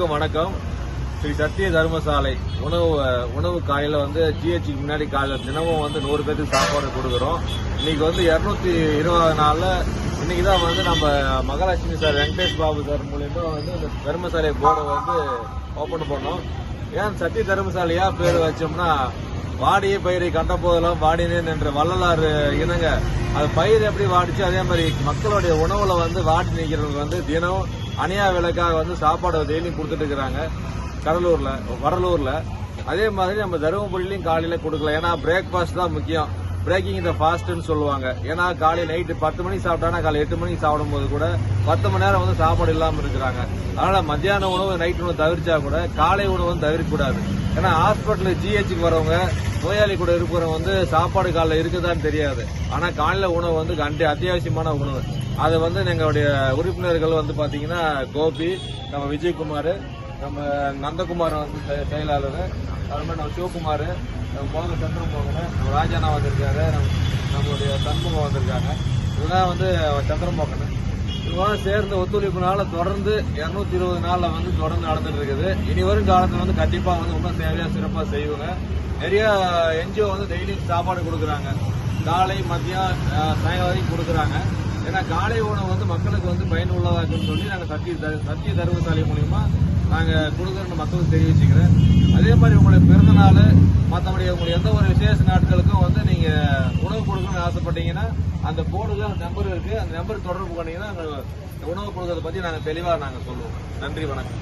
அனைவருக்கும் வணக்கம். ஸ்ரீ சத்திய தர்மசாலை உணவு உணவு காலையில வந்து ஜிஹெச்சுக்கு முன்னாடி காலையில் தினமும் வந்து நூறு பேருக்கு சாப்பாடு கொடுக்குறோம். இன்னைக்கு வந்து இரநூத்தி இருபது நாளில் இன்னைக்கு தான் வந்து நம்ம மகாலட்சுமி சார் வெங்கடேஷ் பாபு சார் மூலியமா வந்து இந்த தர்மசாலை போர்டை வந்து ஓப்பன் பண்ணோம். ஏன் சத்திய தர்மசாலையா பேர் வச்சோம்னா வாடிய பயிரை கண்ட போதெல்லாம் வாடினேன் என்ற வள்ளலாறு இனங்க அது பயிர் எப்படி வாடிச்சு அதே மாதிரி மக்களுடைய உணவுல வந்து வாடி நிற்கிறவங்க வந்து தினம் அணியா விலைக்காக வந்து சாப்பாடு டெய்லியும் கொடுத்துட்டு இருக்கிறாங்க. கடலூர்ல வடலூர்ல. அதே மாதிரி நம்ம தருமபுரியிலையும் காலையில கொடுக்கலாம். ஏன்னா பிரேக்ஃபாஸ்ட் தான் முக்கியம். பிரேக்கிங் இந்த ஃபாஸ்ட்னு சொல்லுவாங்க. ஏன்னா காலை நைட்டு பத்து மணிக்கு சாப்பிட்டானா காலை எட்டு மணிக்கு சாப்பிடும்போது கூட பத்து மணி நேரம் வந்து சாப்பாடு இல்லாமல் இருக்கிறாங்க. அதனால் மத்தியான உணவு நைட் உணவு தவிர்த்தா கூட காலை உணவு வந்து தவிர்க்கக்கூடாது. ஏன்னா ஹாஸ்பிட்டலில் ஜிஹெச்சுக்கு வரவங்க நோயாளி கூட இருக்கிறவங்க வந்து சாப்பாடு காலையில் இருக்குதான்னு தெரியாது. ஆனால் காலையில் உணவு வந்து கண்டி அத்தியாவசியமான உணவு. அதை வந்து எங்களுடைய உறுப்பினர்கள் வந்து பார்த்தீங்கன்னா கோபி நம்ம விஜயகுமார் நம்ம நந்தகுமார் வந்து செ- செயலாளர். அது மாதிரி நம்ம சிவகுமார். நம்ம மோக போகணும். நம்ம ராஜானா வந்திருக்காரு. நம்ம நம்மளுடைய சண்முகம் வந்திருக்காங்க. இதெல்லாம் வந்து சந்திரமோகன் இவங்களாம் சேர்ந்த ஒத்துழைப்புனால தொடர்ந்து இரநூத்தி இருபது நாளில் வந்து தொடர்ந்து நடந்துட்டு இருக்குது இனி வரும் காலத்தில் வந்து கண்டிப்பாக வந்து இன்னும் சேவையாக சிறப்பாக செய்வாங்க. நிறைய என்ஜிஓ வந்து டெய்லி சாப்பாடு கொடுக்குறாங்க. காலை மதியம் சாயங்காலம் கொடுக்குறாங்க. ஏன்னா காலை உணவு வந்து மக்களுக்கு வந்து பயனுள்ளதாக இருக்குன்னு சொல்லி நாங்கள் சத்திய சத்திய தர்மசாலை மூலியமாக நாங்கள் கொடுக்குறோன்னு மக்களுக்கு தெரிவிச்சுக்கிறேன். அதே மாதிரி உங்களுடைய பிறந்த நாள் மற்றபடி உங்களுக்கு எந்த ஒரு விசேஷ நாட்களுக்கும் வந்து நீங்கள் உணவு கொடுக்கணும்னு ஆசைப்பட்டீங்கன்னா அந்த போர்டுல நம்பர் இருக்குது அந்த நம்பர் தொடர்பு பண்ணிங்கன்னா உணவு கொடுக்கறத பற்றி நாங்கள் தெளிவாக நாங்கள் சொல்லுவோம். நன்றி வணக்கம்.